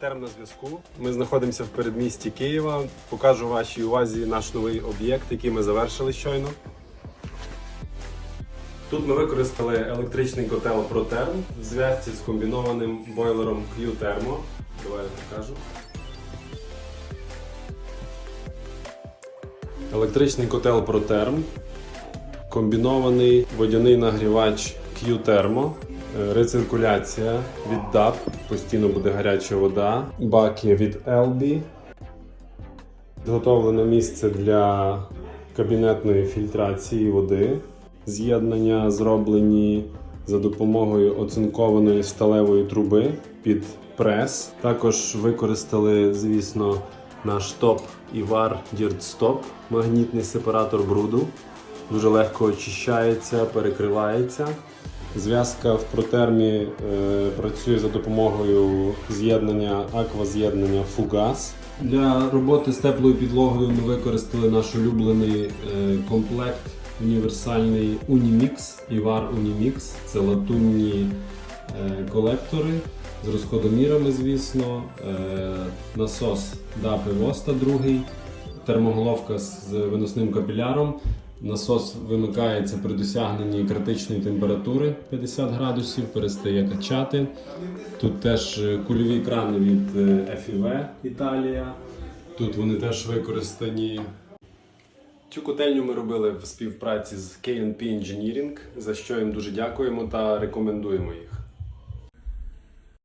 Терм на зв'язку. Ми знаходимося в передмісті Києва. Покажу вашій увазі наш новий об'єкт, який ми завершили щойно. Тут ми використали електричний котел ProTherm в зв'язці з комбінованим бойлером Q-Thermo. Давай я покажу. Електричний котел ProTherm, комбінований водяний нагрівач Q-Thermo, рециркуляція від DAP, постійно буде гаряча вода, баки від Elbi, підготовлене місце для кабінетної фільтрації води. З'єднання зроблені за допомогою оцинкованої сталевої труби під прес. Також використали, звісно, наш топ Івар Stop, магнітний сепаратор бруду. Дуже легко очищається, перекривається. Зв'язка в протермі е, працює за допомогою з'єднання акваз'єднання фугас. Для роботи з теплою підлогою ми використали наш улюблений е, комплект універсальний Unimix, Ivar Unimix. Це латунні е, колектори з розходомірами, звісно, е, насос DAP Vosta другий, термоголовка з виносним капіляром. Насос вимикається при досягненні критичної температури 50 градусів, перестає качати. Тут теж е, кульові крани від е, FIV Італія. Тут вони теж використані. Цю котельню ми робили в співпраці з KNP Engineering, за що їм дуже дякуємо та рекомендуємо їх.